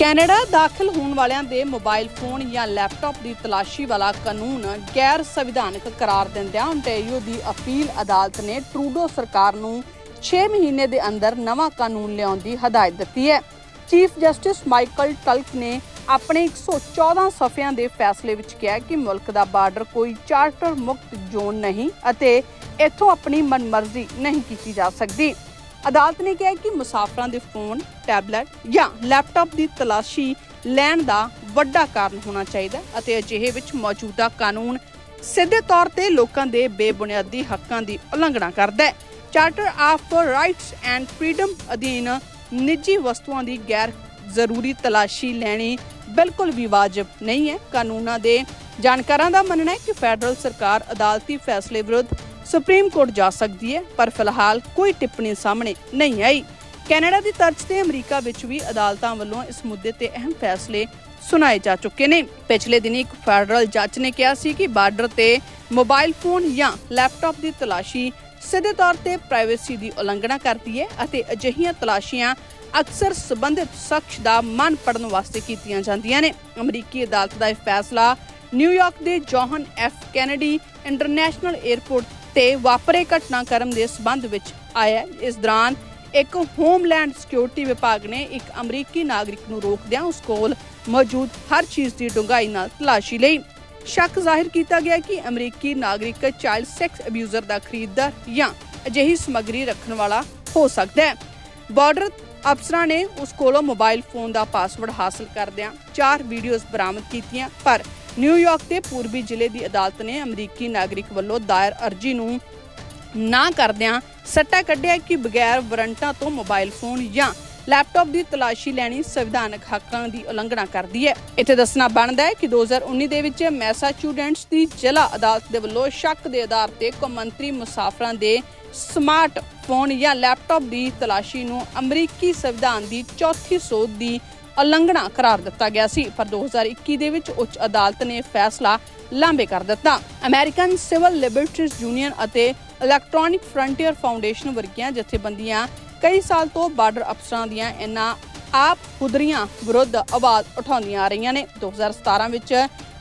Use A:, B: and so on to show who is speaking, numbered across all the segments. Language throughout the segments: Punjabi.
A: ਕੈਨੇਡਾ ਦਾਖਲ ਹੋਣ ਵਾਲਿਆਂ ਦੇ ਮੋਬਾਈਲ ਫੋਨ ਜਾਂ ਲੈਪਟਾਪ ਦੀ ਤਲਾਸ਼ੀ ਵਾਲਾ ਕਾਨੂੰਨ ਗੈਰ ਸੰਵਿਧਾਨਕ ਕਰਾਰ ਦਿੰਦਿਆਂ ontario ਦੀ ਅਪੀਲ ਅਦਾਲਤ ਨੇ ਟਰੂਡੋ ਸਰਕਾਰ ਨੂੰ 6 ਮਹੀਨੇ ਦੇ ਅੰਦਰ ਨਵਾਂ ਕਾਨੂੰਨ ਲਿਆਉਣ ਦੀ ਹਦਾਇਤ ਦਿੱਤੀ ਹੈ। ਚੀਫ ਜਸਟਿਸ ਮਾਈਕਲ ਟਲਕ ਨੇ ਆਪਣੇ 114 ਸਫ਼ਿਆਂ ਦੇ ਫੈਸਲੇ ਵਿੱਚ ਕਿਹਾ ਕਿ ਮੁਲਕ ਦਾ ਬਾਰਡਰ ਕੋਈ ਚਾਰਟਰ ਮੁਕਤ ਜ਼ੋਨ ਨਹੀਂ ਅਤੇ ਇੱਥੋਂ ਆਪਣੀ ਮਨਮਰਜ਼ੀ ਨਹੀਂ ਕੀਤੀ ਜਾ ਸਕਦੀ। ਅਦਾਲਤ ਨੇ ਕਿਹਾ ਕਿ ਮੁਸਾਫਰਾਂ ਦੇ ਫੋਨ, ਟੈਬਲੇਟ ਜਾਂ ਲੈਪਟਾਪ ਦੀ ਤਲਾਸ਼ੀ ਲੈਣ ਦਾ ਵੱਡਾ ਕਾਰਨ ਹੋਣਾ ਚਾਹੀਦਾ ਅਤੇ ਅਜਿਹੇ ਵਿੱਚ ਮੌਜੂਦਾ ਕਾਨੂੰਨ ਸਿੱਧੇ ਤੌਰ ਤੇ ਲੋਕਾਂ ਦੇ ਬੇਬੁਨਿਆਦੀ ਹੱਕਾਂ ਦੀ ਉਲੰਘਣਾ ਕਰਦਾ ਹੈ। Charter of rights and freedom ਅਧੀਨ ਨਿੱਜੀ ਵਸਤੂਆਂ ਦੀ ਗੈਰ ਜ਼ਰੂਰੀ ਤਲਾਸ਼ੀ ਲੈਣੀ ਬਿਲਕੁਲ ਵੀ ਵਾਜਬ ਨਹੀਂ ਹੈ। ਕਾਨੂੰਨਾਂ ਦੇ ਜਾਣਕਾਰਾਂ ਦਾ ਮੰਨਣਾ ਹੈ ਕਿ ਫੈਡਰਲ ਸਰਕਾਰ ਅਦਾਲਤੀ ਫੈਸਲੇ ਵਿਰੁੱਧ ਸੁਪਰੀਮ ਕੋਰਟ ਜਾ ਸਕਦੀ ਹੈ, ਪਰ ਫਿਲਹਾਲ ਕੋਈ ਟਿੱਪਣੀ ਸਾਹਮਣੇ ਨਹੀਂ ਆਈ। ਕੈਨੇਡਾ ਦੀ ਤਰਜ਼ ਤੇ ਅਮਰੀਕਾ ਵਿੱਚ ਵੀ ਅਦਾਲਤਾਂ ਵੱਲੋਂ ਇਸ ਮੁੱਦੇ ਤੇ ਅਹਿਮ ਫੈਸਲੇ ਸੁਣਾਏ ਜਾ ਚੁੱਕੇ ਨੇ। ਪਿਛਲੇ ਦਿਨੀ ਇੱਕ ਫੈਡਰਲ ਜੱਜ ਨੇ ਕਿਹਾ ਸੀ ਕਿ ਬਾਰਡਰ ਤੇ ਮੋਬਾਈਲ ਫੋਨ ਜਾਂ ਲੈਪਟਾਪ ਦੀ ਤਲਾਸ਼ੀ ਸਿੱਧੇ ਤੌਰ ਤੇ ਪ੍ਰਾਈਵੇਸੀ ਦੀ ਉਲੰਘਣਾ ਕਰਦੀ ਹੈ ਅਤੇ ਅਜਿਹੀਆਂ ਤਲਾਸ਼ੀਆਂ ਅਕਸਰ ਸਬੰਧਿਤ ਸ਼ਖਸ ਦਾ ਮਨ ਪੜਨ ਵਾਸਤੇ ਕੀਤੀਆਂ ਜਾਂਦੀਆਂ ਨੇ। ਅਮਰੀਕੀ ਅਦਾਲਤ ਦਾ ਇਹ ਫੈਸਲਾ ਨਿਊਯਾਰਕ ਦੇ John F Kennedy International airport ਤੇ ਵਾਪਰੇ ਘਟਨਾਕ੍ਰਮ ਦੇ ਸਬੰਧ ਵਿੱਚ ਆਇਆ। ਇਸ ਦੌਰਾਨ ਇੱਕ ਹੋਮਲੈਂਡ ਸਿਕਿਉਰਿਟੀ ਵਿਭਾਗ ਨੇ ਇੱਕ ਅਮਰੀਕੀ ਨਾਗਰਿਕ ਨੂੰ ਰੋਕਦਿਆਂ ਉਸ ਕੋਲ ਮੌਜੂਦ ਹਰ ਚੀਜ਼ ਦੀ ਡੂੰਘਾਈ ਨਾਲ ਤਲਾਸ਼ੀ ਲਈ। ਸ਼ੱਕ ਜ਼ਾਹਿਰ ਕੀਤਾ ਗਿਆ ਕਿ ਅਮਰੀਕੀ ਨਾਗਰਿਕ ਚਾਈਲਡ ਸੈਕਸ ਅਬਿਊਜ਼ਰ ਦਾ ਖਰੀਦਦਾਰ ਜਾਂ ਅਜਿਹੀ ਸਮੱਗਰੀ ਰੱਖਣ ਵਾਲਾ ਹੋ ਸਕਦਾ ਹੈ। ਬਾਰਡਰ ਅਫਸਰਾਂ ਨੇ ਉਸ ਕੋਲੋਂ ਮੋਬਾਈਲ ਫੋਨ ਦਾ ਪਾਸਵਰਡ ਹਾਸਲ ਕਰਦਿਆਂ ਚਾਰ ਵੀਡੀਓਜ਼ ਬਰਾਮਦ ਕੀਤੀਆਂ, ਪਰ ਨਿਊਯਾਰਕ ਦੇ ਪੂਰਬੀ ਜ਼ਿਲ੍ਹੇ ਦੀ ਅਦਾਲਤ ਨੇ ਅਮਰੀਕੀ ਨਾਗਰਿਕ ਵੱਲੋਂ ਦਾਇਰ ਅਰਜ਼ੀ ਨੂੰ ਨਾ ਕਰਦਿਆਂ ਸੱਟਾ ਕੱਢਿਆ ਕਿ ਬਗੈਰ ਵਾਰੰਟਾਂ ਤੋਂ ਮੋਬਾਈਲ ਫੋਨ ਜਾਂ ਲੈਪਟਾਪ ਦੀ ਤਲਾਸ਼ੀ ਲੈਣੀ ਸੰਵਿਧਾਨਕ ਹੱਕਾਂ ਦੀ ਉਲੰਘਣਾ ਕਰਦੀ ਹੈ। ਇੱਥੇ ਦੱਸਣਾ ਬਣਦਾ ਹੈ ਕਿ 2019 ਦੇ ਵਿੱਚ ਮੈਸਾਚੂਸੈਟਸ ਦੀ ਜ਼ਿਲ੍ਹਾ ਅਦਾਲਤ ਦੇ ਵੱਲੋਂ ਸ਼ੱਕ ਦੇ ਆਧਾਰ ਤੇ ਕੌਮਾਂਤਰੀ ਮੁਸਾਫਰਾਂ ਦੇ ਸਮਾਰਟ ਫੋਨ ਜਾਂ ਲੈਪਟਾਪ ਦੀ ਤਲਾਸ਼ੀ ਨੂੰ ਅਮਰੀਕੀ ਸੰਵਿਧਾਨ ਦੀ ਚੌਥੀ ਸੋਧ ਦੀ ਉਲੰਘਣਾ ਕਰਾਰ ਦਿੱਤਾ ਗਿਆ ਸੀ, ਪਰ 2021 ਦੇ ਵਿੱਚ ਉੱਚ ਅਦਾਲਤ ਨੇ ਫੈਸਲਾ ਲਾਂਬੇ ਕਰ ਦਿੱਤਾ। ਅਮਰੀਕਨ ਸਿਵਲ ਲਿਬਰਟੀਜ਼ ਯੂਨੀਅਨ ਅਤੇ ਇਲੈਕਟ੍ਰੋਨਿਕ ਫਰੰਟੀਅਰ ਫਾਊਂਡੇਸ਼ਨ ਵਰਗੀਆਂ ਜਥੇਬੰਦੀਆਂ ਕਈ ਸਾਲ ਤੋਂ ਬਾਰਡਰ ਅਫਸਰਾਂ ਦੀਆਂ ਇਹਨਾਂ ਆਪ ਖੁਦਰੀਆਂ ਵਿਰੁੱਧ ਆਵਾਜ਼ ਉਠਾਉਂਦੀਆਂ ਆ ਰਹੀਆਂ ਨੇ। 2017 ਵਿੱਚ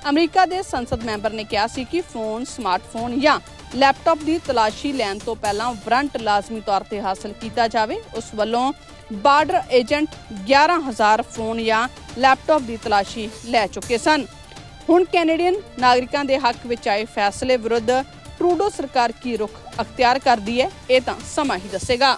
A: ਅਮਰੀਕਾ ਦੇ ਸੰਸਦ ਮੈਂਬਰ ਨੇ ਕਿਹਾ ਸੀ ਕਿ ਫੋਨ, ਸਮਾਰਟਫੋਨ ਜਾਂ ਲੈਪਟਾਪ ਦੀ ਤਲਾਸ਼ੀ ਲੈਣ ਤੋਂ ਪਹਿਲਾਂ ਵਾਰੰਟ ਲਾਜ਼ਮੀ ਤੌਰ ਤੇ ਹਾਸਲ ਕੀਤਾ ਜਾਵੇ। ਉਸ ਵੱਲੋਂ ਬਾਰਡਰ ਏਜੰਟ 11000 ਫੋਨ ਜਾਂ ਲੈਪਟਾਪ ਦੀ ਤਲਾਸ਼ੀ ਲੈ ਚੁੱਕੇ ਸਨ। ਹੁਣ ਕੈਨੇਡੀਅਨ ਨਾਗਰਿਕਾਂ ਦੇ ਹੱਕ ਵਿੱਚ ਆਏ ਫੈਸਲੇ ਵਿਰੁੱਧ ਟਰੂਡੋ ਸਰਕਾਰ ਕੀ ਰੁਖ ਅਖਤਿਆਰ ਕਰਦੀ ਹੈ, ਇਹ ਤਾਂ ਸਮਾਂ ਹੀ ਦੱਸੇਗਾ।